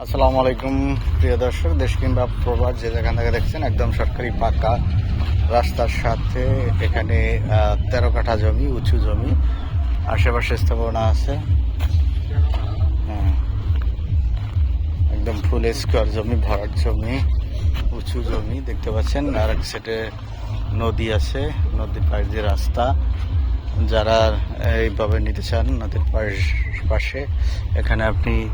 আসসালামু আলাইকুম, প্রিয় দর্শক। দেশ কিংবা প্রবাদ যে যেখান থেকে দেখছেন, একদম সরকারি পাকা রাস্তার সাথে এখানে তেরো কাঠা জমি, উঁচু জমি, আশেপাশে স্থাপনা আছে। হ্যাঁ। একদম ফুল স্কোয়ার জমি, ভরাট জমি, উঁচু জমি, দেখতে পাচ্ছেন। আর এক সাইডে নদী আছে, নদীর পাশ দিয়ে রাস্তা। যারা এইভাবে নিতে চান, নদীর পাশ- পাশে এখানে আপনি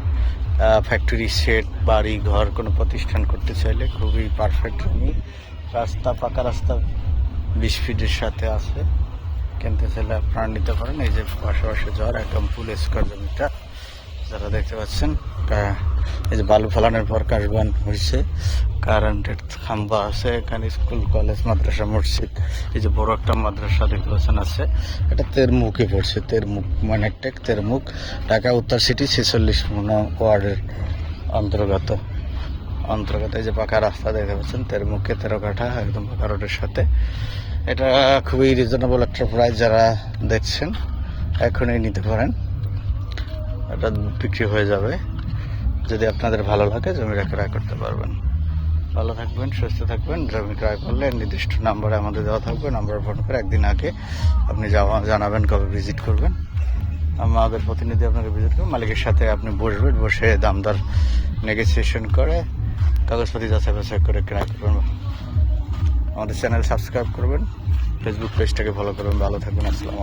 ফ্যাক্টরি সেট বাড়ি, ঘর কোনো প্রতিষ্ঠান করতে চাইলে খুবই পারফেক্ট জমি রাস্তা, পাকা রাস্তা বিশ ফিটের সাথে আছে। কিনতে চাইলে আপনারা নিতে পারেন। এই যে পাশাপাশি জ্বর একদম ফুল স্কোয়ার জমিটা, যারা দেখতে পাচ্ছেন এই যে বালু ফেলানোর পর কাশবান হয়েছে। কারেন্টের খাম্বা আছে, এখানে স্কুল, কলেজ, মাদ্রাসা, মসজিদ। এই যে বড় একটা মাদ্রাসা পাচ্ছেন আছে। এটা তেরমুখে পড়ছে, তেরমুখ মানে টেক তেরমুখ। ঢাকা উত্তর সিটি ছেচল্লিশ ওয়ার্ডের অন্তর্গত। অন্তর্গত এই যে পাকা রাস্তা দেখতে পাচ্ছেন, তেরমুখে তেরো কাঠা, একদম পাকা রোডের সাথে। এটা খুবই রিজনেবল একটা প্রাইস যারা দেখছেন, এখনই নিতে পারেন। এটা বিক্রি হয়ে যাবে। যদি আপনাদের ভালো লাগে জমিটা ক্রয় করতে পারবেন। ভালো থাকবেন, সুস্থ থাকবেন, জমি ক্রয় করলে নির্দিষ্ট নাম্বারে আমাদের দেওয়া থাকবে, নাম্বারে ফোন করে একদিন আগে আপনি জানাবেন কবে ভিজিট করবেন। আমাদের প্রতিনিধি আপনাকে ভিজিট করবেন মালিকের সাথে আপনি বসবেন, বসে দামদার নেগোসিয়েশন করে কাগজপাতি যাচাই বাছাই করে ক্রয় করবেন। আমাদের চ্যানেল সাবস্ক্রাইব করবেন ফেসবুক পেজটাকে ফলো করবেন। ভালো থাকবেন, আসসালামু